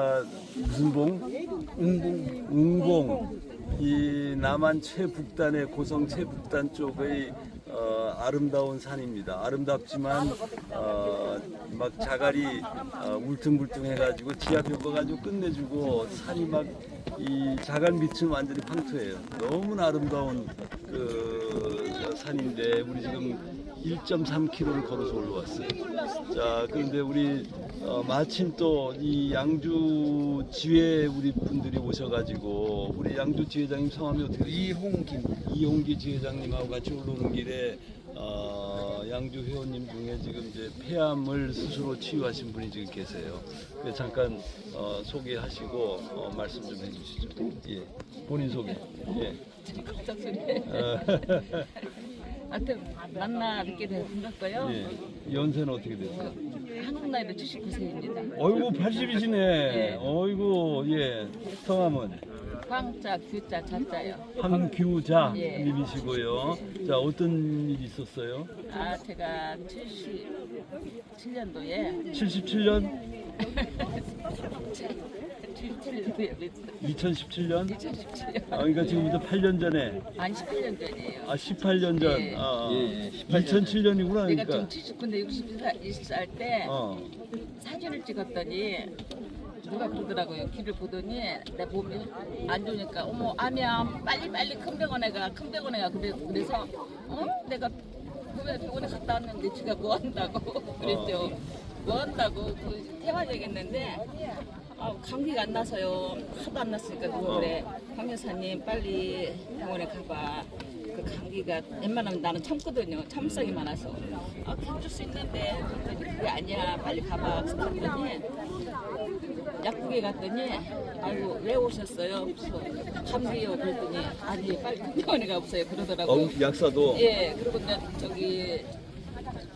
아, 무슨 봉? 응봉. 응봉. 이 남한 최북단의 고성 최북단 쪽의 어, 아름다운 산입니다. 아름답지만 어, 막 자갈이 어, 울퉁불퉁해가지고 지하 벽어가지고 끝내주고 산이 막 이 자갈 밑은 완전히 황토예요. 너무나 아름다운 그 산인데 우리 지금 1.3km를 걸어서 올라왔어요. 자, 그런데 우리 어, 마침 또 이 양주 지회 우리 분들이 오셔가지고 우리 양주 지회장님 성함이 어떻게 되세요? 이홍기 이홍기 지회장님하고 같이 올라오는 길에 어, 양주 회원님 중에 지금 이제 폐암을 스스로 치유하신 분이 지금 계세요. 네, 잠깐 어, 소개하시고 어, 말씀 좀 해주시죠. 예, 본인 소개. 예. 어, 하여튼 만나 뵙게 돼서 반갑고요. 예. 연세는 어떻게 되세요? 한국 나이로 79세입니다. 어이구 80이시네. 예. 어이구 예. 성함은 황자, 규자, 자자요. 황규자 예. 님이시고요. 자 어떤 일이 있었어요? 아 제가 77년도에 77년, 77년도에 2017년. 2017년 아 그러니까 지금부터 8년 전에. 아니 18년 전이에요. 아 18년 전. 예. 아, 예, 18년 2007년이구나 내가 그러니까. 79인데 60살 때 어. 사진을 찍었더니 누가 그러더라고요. 길을 보더니 내 몸이 안 좋으니까 어머 아미야 빨리 빨리 큰 병원에 가 큰 병원에 가 그래 그래서 어 내가 병원에 병원에 갔다 왔는데 지가 뭐 한다고 그랬죠. 뭐 한다고 그 대화 얘기했는데 아, 감기가 안 나서요. 하도 안 났으니까 누가 그래. 강 여사님 빨리 병원에 가봐. 그 감기가 웬만하면 나는 참거든요. 참성이 많아서. 아, 견딜 수 있는데 그랬더니 그게 아니야. 빨리 가봐. 그래서 갔더니 약국에 갔더니 아이고 왜 오셨어요? 그래서 감기요. 그랬더니 아니 빨리 큰 병원에 가보세요. 그러더라고. 어, 약사도. 예, 그리고 이제 저기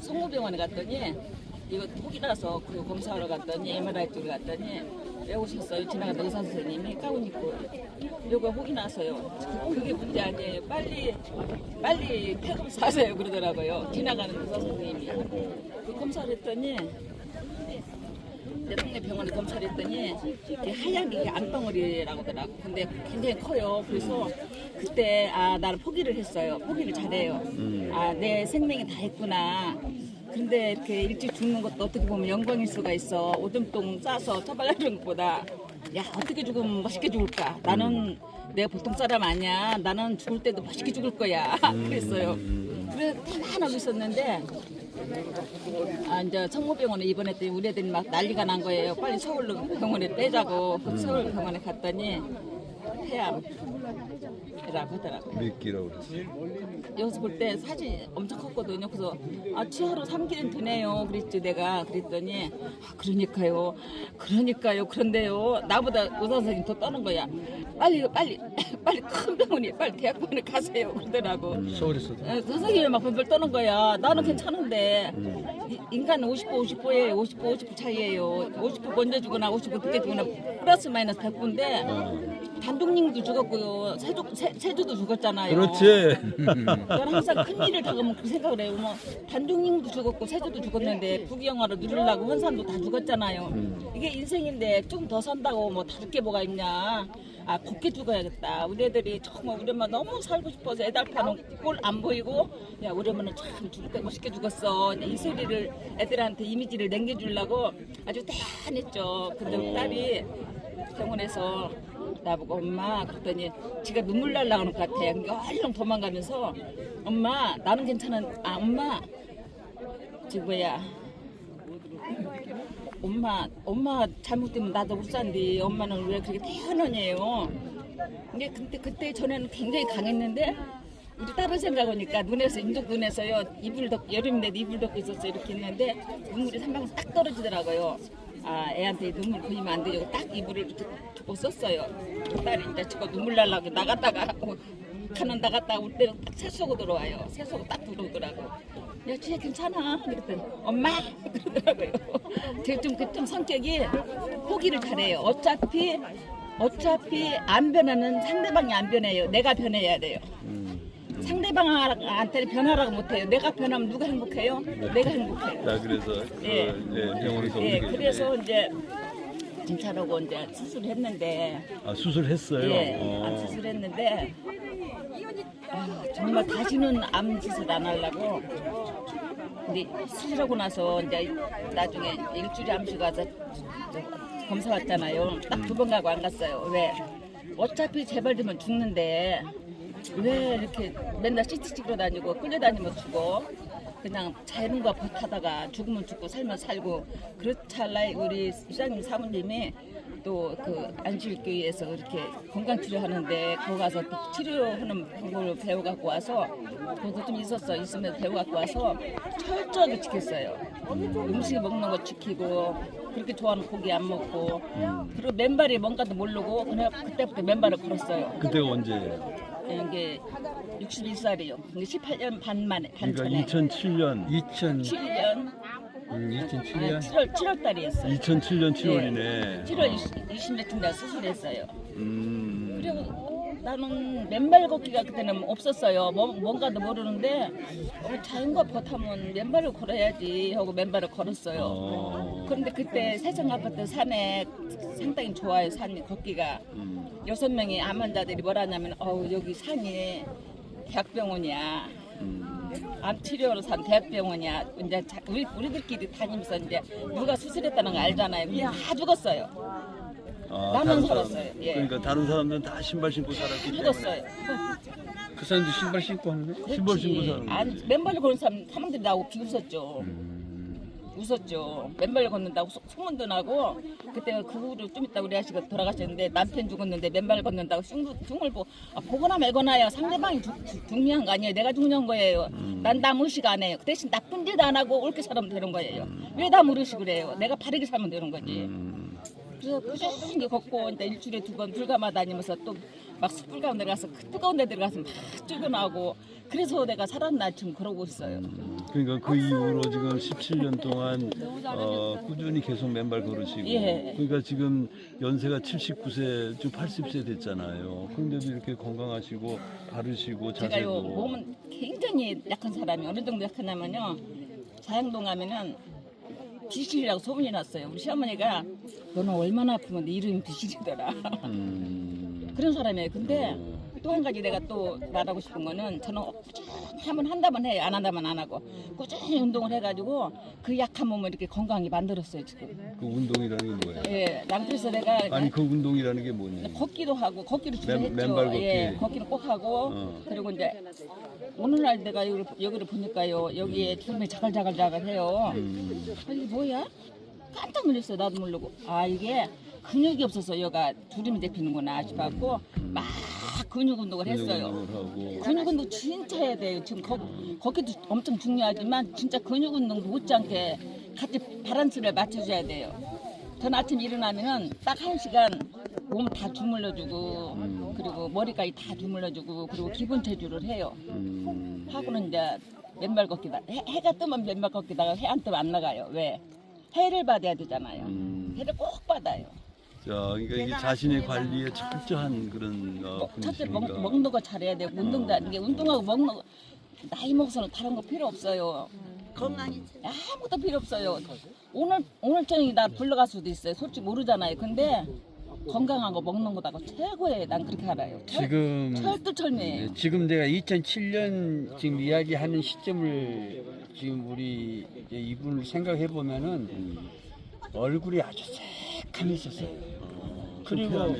성모병원에 갔더니 이거 혹이라서 그 검사하러 갔더니 MRI 쪽에 갔더니 왜 오셨어요? 지나가던 의사 선생님이 가운 입고 요거 혹이 나서요. 그- 그게 문제 아니에요. 빨리 빨리 폐검사하세요 그러더라고요. 지나가는 의사 선생님이 그 검사를 했더니 내 동네 병원에 검사를 했더니 이게 하얀 게 안덩어리라고 하더라고. 근데 굉장히 커요. 그래서 그때 아 나는 포기를 했어요. 포기를 잘해요. 아 내 생명이 다 했구나. 근데 이렇게 일찍 죽는 것도 어떻게 보면 영광일 수가 있어. 오줌똥 싸서 처벌하는 것보다 야 어떻게 죽으면 멋있게 죽을까. 나는 내가 보통 사람 아니야. 나는 죽을 때도 멋있게 죽을 거야. 그랬어요. 그래 가만하고 있었는데 아 이제 성모병원에 입원했더니 우리 애들이 막 난리가 난 거예요. 빨리 서울로 병원에 떼자고 그 서울 병원에 갔더니 폐암 이라고 하더라고요. 몇 기라고 그랬어요? 여기서 볼 때 사진 엄청 컸거든요. 그래서 아 치아로 3기는 드네요. 그랬지 내가 그랬더니 아 그러니까요. 그러니까요. 그런데요. 나보다 의사 선생님 더 떠는 거야. 빨리 빨리 빨리 큰 병원에 빨리 대학병원에 가세요. 그러더라고. 서울에서도 에, 선생님이 막 벌벌 떠는 거야. 나는 괜찮은데 이- 인간은 50% 50%예요. 50% 50% 차이예요. 50% 먼저 죽거나 50% 늦게 죽거나 플러스 마이너스 100%인데 단독님도 죽었고요. 세조 세, 세조도 죽었잖아요. 그렇지. 저는 항상 큰 일을 당하면 그 생각을 해요. 뭐 단종님도 죽었고 세조도 죽었는데 부귀영화를 누리려고 헌산도 다 죽었잖아요. 이게 인생인데 좀 더 산다고 뭐 다를 게 뭐가 있냐. 아 곱게 죽어야겠다. 우리 애들이 정말 우리 엄마 너무 살고 싶어서 애달 파는 꼴안 보이고 야 우리 엄마는 참 죽을 때 멋있게 죽었어. 이 소리를 애들한테 이미지를 남겨주려고 아주 대안했죠. 근데 우리 딸이 병원에서 나보고 엄마 그랬더니 지가 눈물 날라 그럴 것 같아. 그러니까 얼른 도망가면서 엄마 나는 괜찮은 아 엄마 지금 뭐야 엄마 엄마 잘못되면 나도 못 산디 엄마는 왜 그렇게 태연하냐요. 근데 그때 그때 전에는 굉장히 강했는데 우리 다른 생각하니까 눈에서 인족 눈에서요 이불 덮 여름인데 이불 덮고 있었어 이렇게 했는데 눈물이 삼방에서 딱 떨어지더라고요. 아 애한테 눈물 보이면 안 되고 딱 이불을 이렇게 덮고 썼어요. 딸이 이제 저거 눈물 날라고 나갔다가 가는 나갔다 올 때는 딱 세수하고 들어와요. 세수하고 딱 들어오더라고. 야, 쟤 괜찮아. 그랬더니 엄마 그러더라고요. 제가 좀, 그 좀 성격이 포기를 잘해요. 어차피 어차피 안 변하는 상대방이 안 변해요. 내가 변해야 돼요. 상대방한테 변하라고 못해요. 내가 변하면 누가 행복해요? 내가 행복해요. 자 그래서 그, 예. 병원에서 예, 어떻게 그래서 이제 진찰하고 이제 수술했는데 아, 수술했어요. 예, 어. 암 수술했는데 아, 정말 다시는 암 수술 안 하려고. 근데 수술하고 나서 이제 나중에 일주일에 암수 가서 저 검사 왔잖아요. 딱 두 번 가고 안 갔어요. 왜? 어차피 재발되면 죽는데 왜 이렇게 맨날 CT 찍으러 다니고 끌려다니면 죽어? 그냥 자연과 버타다가 죽으면 죽고 살면 살고 그렇찰나에 우리 시장님 사모님이 또 그 안실교회에서 이렇게 건강 치료하는데 거기 가서 또 치료하는 방법을 배워 갖고 와서 그것도 좀 있었어 있으면 배워 갖고 와서 철저하게 지켰어요. 음식 먹는 거 지키고 그렇게 좋아하는 고기 안 먹고 그리고 맨발이 뭔가도 모르고 그냥 그때부터 맨발을 걸었어요. 그때가 언제예요? 이게 61살이요. 18년 반 만에 반 그러니까 전에 2007년 2000, 7년 음, 2007년 7월 7월 달이었어요. 2007년 7월이네. 7월 20, 20몇일 날 수술했어요. 음. 그리고 나는 맨발 걷기가 그때는 없었어요. 뭐, 뭔가도 모르는데 어, 자연과 버타면 맨발을 걸어야지 하고 맨발을 걸었어요. 어. 그런데 그때 세상 아파트 산에 상당히 좋아요. 산이 걷기가 음. 여섯 명의 암 환자들이 뭐라냐면 어우 여기 산이 대학병원이야. 음. 암 치료로 산 대학병원이야. 이제 자- 우리 우리들끼리 다니면서 이제 누가 수술했다는 거 알잖아요. 그냥 다 죽었어요. 아, 나만 다른 살았어요. 사람, 예. 그러니까 다른 사람들은 다 신발 신고 살았기 때문에 죽었어요. 그 사람도 신발 신고 하는 거야? 신발 신고 사는 거지. 맨발로 걷는 사람 사람들이 나오고 비웃었죠. 음. 웃었죠. 맨발로 걷는다고 소- 소문도 나고 그때 그 후로 좀 있다 우리 아저씨가 돌아가셨는데 남편 죽었는데 맨발 걷는다고 흉- 흉을 보 아, 보거나 말거나요. 상대방이 죽, 죽, 중요한 거 아니에요. 내가 중요한 거예요. 난 남 의식 안 해요. 그 대신 나쁜 짓 안 하고 옳게 살면 되는 거예요. 왜 남 의식을 해요? 내가 바르게 살면 되는 거지. 음. 그래서 꾸준히 걷고 이제 일주일에 두 번 불가마 다니면서 또 막 숯불 가운 데 가서 그 뜨거운 데 들어가서 막 쫓겨나고 그래서 내가 살았나 지금 그러고 있어요. 그러니까 그 이후로 지금 17년 동안 어, 꾸준히 계속 맨발 걸으시고 예. 그러니까 지금 연세가 79세, 지금 80세 됐잖아요. 그런데도 이렇게 건강하시고 바르시고 제가요 자세도 몸은 굉장히 약한 사람이 어느 정도 약하냐면요 자양동 가면은 비실이라고 소문이 났어요. 우리 시어머니가 너는 얼마나 아프면 내 이름이 비실이더라. 음. 그런 사람이에요. 근데 또 한 가지 내가 또 말하고 싶은 거는 저는 꾸준히 하면 한다면 해요. 안 한다면 안 하고 꾸준히 운동을 해가지고 그 약한 몸을 이렇게 건강하게 만들었어요 지금. 그 운동이라는 게 뭐예요? 예, 난 그래서 내가 아니 그 운동이라는 게 뭐냐? 걷기도 하고 걷기를 주로 맨- 했죠. 맨발 걷기. 예, 걷기는 꼭 하고 어. 그리고 이제 오늘날 내가 여기를, 여기를 보니까요 여기에 주름이 자글자글자글해요. 음. 아, 이게 뭐야? 깜짝 놀랐어요. 나도 모르고 아 이게 근육이 없어서 여가 주름이 잡히는구나 싶었고 막 근육 운동을 했어요. 근육 운동 진짜 해야 돼요. 지금 걷, 걷기도 엄청 중요하지만 진짜 근육 운동도 못지않게 같이 바란스를 맞춰줘야 돼요. 전 아침 일어나면은 딱 한 시간 몸 다 주물러주고 그리고 머리까지 다 주물러주고 그리고 기본 체조를 해요. 음. 하고는 이제 맨발 걷기다. 해, 해가 뜨면 맨발 걷기다가 해 안 뜨면 안 나가요. 왜? 해를 받아야 되잖아요. 음. 해를 꼭 받아요. 자, 그러니까 이게 자신의 관리에 철저한 그런 어, 뭐, 첫째 먹. 먹는 거 잘해야 되고 운동도 이게 운동하고 먹는 거 나이 먹어서는 다른 거 필요 없어요. 건강이 아무것도 필요 없어요. 오늘 오늘 저녁에 나 불러갈 수도 있어요. 솔직히 모르잖아요. 근데 건강한 거 먹는 거다가 최고예요. 난 그렇게 알아요. 철- 지금 철두철미예요. 네, 지금 내가 2007년 지금 이야기하는 시점을 지금 우리 이제 이분을 생각해 보면은 얼굴이 아주 새카맸었어요. 그리고.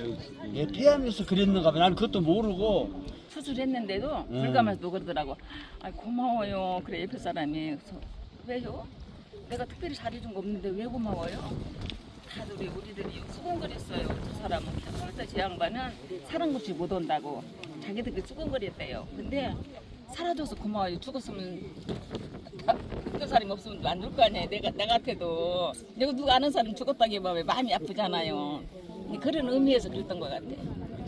예, 폐암에서 그랬는가 봐. 나는 그것도 모르고 수술했는데도 음. 불감해서 그러더라고. 아 고마워요. 그래 옆에 사람이 그래서 왜요? 내가 특별히 잘해준 거 없는데 왜 고마워요? 다들 우리 우리들이 수근거렸어요. 저 사람은 캐톨릭 제 양반은 사람 없이 못 온다고 자기들끼리 수근거렸대요. 근데 살아줘서 고마워요. 죽었으면 다- 그 사람이 없으면 안줄거 아니에요. 내가 나 같아도 내가 누가 아는 사람 죽었다기 보면 마음이 아프잖아요. 그런 의미에서 줬던 것 같아.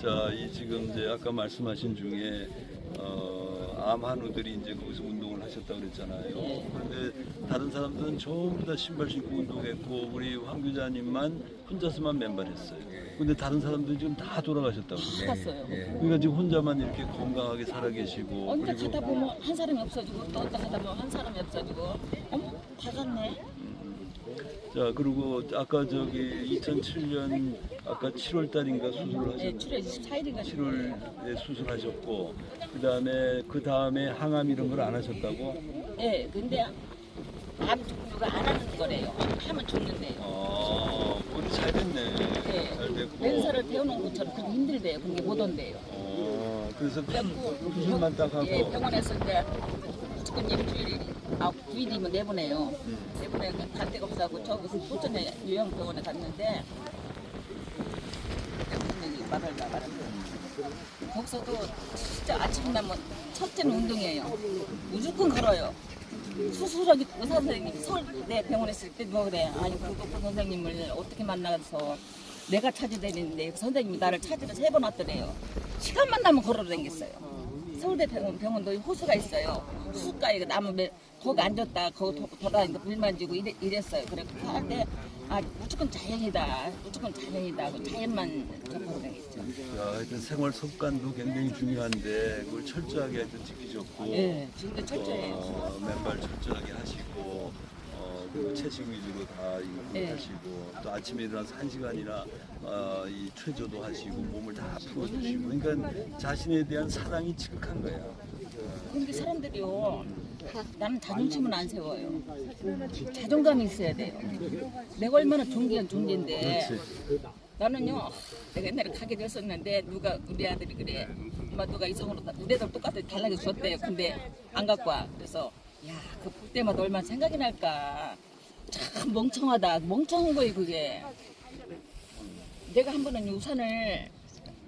자, 이 지금 이제 아까 말씀하신 중에 어, 암 한우들이 이제 거기서 운동을 하셨다고 그랬잖아요. 그런데 다른 사람들은 전부 다 신발 신고 운동했고 우리 황 교자님만 혼자서만 맨발했어요. 근데 다른 사람들은 지금 다 돌아가셨다고 그래요. 봤어요. 그러니까 지금 혼자만 이렇게 건강하게 살아 계시고 언제 그리고 가다 보면 한 사람이 없어지고 또 어떤 가다 보면 한 사람이 없어지고 어머 다 갔네 자 그리고 아까 저기 2007년 아까 7월 달인가 수술을 네, 하셨 7월 24일인가 7월에 수술하셨고 그 다음에 그 다음에 항암 이런 걸 안 하셨다고? 예, 근데 암 종류가 안 하는 거래요. 하면 죽는데요. 아, 우리 잘 됐네. 예. 잘 됐고. 왼살을 배우는 것처럼 그렇게 힘들대요. 그게 못 온대요. 어, 그래서 그래갖고 수술만 딱 하고. 예, 병원에서 이제 무조건 일주일 아 9일이면 내보내요. 음. 내보내 갈 데가 없어갖고 저기서 포천에 요양병원에 갔는데 여기 말할까 말할까 거기서도 진짜 아침 나면 첫째는 운동이에요. 무조건 걸어요. 수술하기 의사 선생님 서울대 병원에 있을 때뭐 그래 아니 그 doktor 선생님을 어떻게 만나서 내가 그 선생님이 나를 찾으러 세 번 왔더래요. 시간만 나면 걸어 다녔어요. 서울대 병원 병원도 호수가 있어요. 호수가에 그 나무 매- 거기 앉았다 거기 도- 돌아다니까 물 만 지고 이래, 이랬어요. 그래 그렇게 할때 아 무조건 자연이다. 무조건 자연이다. 그 자연만 접하고 다녔죠. 야, 하여튼 생활 습관도 굉장히 중요한데 그걸 철저하게 하여튼 지키셨고 예, 지금도 철저해요. 어, 맨발 철저하게 하시고 어, 그리고 채식 위주로 다 이거 예. 하시고 또 아침에 일어나서 한 시간이나 어, 이 최저도 하시고 몸을 다 풀어주시고 그러니까 자신에 대한 사랑이 지극한 거야. 근데 사람들이요, 나는 자존심은 안 세워요. 자존감이 있어야 돼요. 내가 얼마나 존귀한 존재인데. 나는요, 내가 옛날에 가게도 했었는데, 누가, 우리 아들이 그래. 엄마 누가 이성으로, 다- 우리 애들 똑같이 달라게 줬대요. 근데 안 갖고 와. 그래서, 야, 그 볼 때마다 얼마나 생각이 날까. 참 멍청하다. 멍청한 거예요, 그게. 내가 한 번은 우산을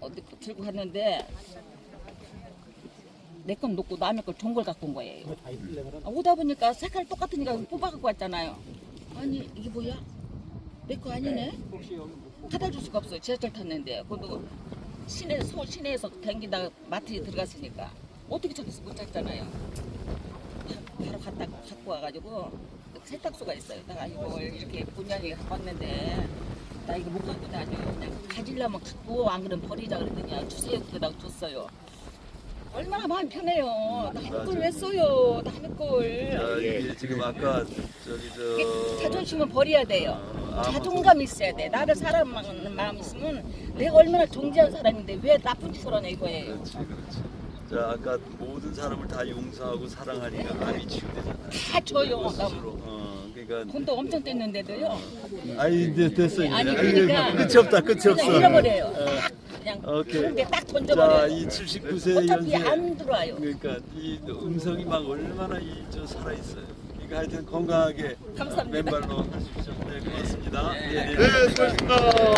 어디 들고 갔는데, 내 건 놓고 남의 걸 좋은 걸 갖고 온 거예요. 아, 오다 보니까 색깔 똑같으니까 뽑아 갖고 왔잖아요. 아니 이게 뭐야? 내 거 아니네? 갖다 줄 수가 없어요. 지하철 탔는데 그것도 시내 서울 시내에서 댕기다가 마트에 들어갔으니까 어떻게 저기서 못 찾잖아요. 바- 바로 갖다 갖고 와가지고 세탁소가 있어요. 내가 이걸 이렇게 본연이 갖고 왔는데 나 이거 못 갖고 다녀. 그냥 가지려면 갖고 안 그러면 버리자 그랬더니 아, 주세요 그러다가 줬어요. 얼마나 마음 편해요. 남의 걸왜 써요? 남의 걸. 자, 이게 지금 아까 저기 저 자존심은 버려야 돼요. 아, 자존감이 있어야 돼. 나를 사랑하는 마음 있으면 내가 얼마나 존재한 사람인데 왜 나쁜 짓을 하냐 이거예요. 그렇지, 그렇지. 자, 아까 모든 사람을 다 용서하고 사랑하니까 마음이 치유되잖아요. 다 줘요. 나 스스로. 어, 그러니까 돈도 엄청 뗐는데도요. 아니 이제 됐어요. 아니. 그러니까 끝이 없다. 끝이 없어. 그냥 잃어버려요. 딱 그냥 오케이. 한개 딱 자, 던져버려요. 이 79세 어차피 연세 안 들어와요. 그러니까 이 음성이 막 얼마나 이 저 살아 있어요. 그러니까 하여튼 건강하게 감사합니다. 맨발로 하십시오. 네, 고맙습니다. 예, 예. 네, 수고하셨습니다.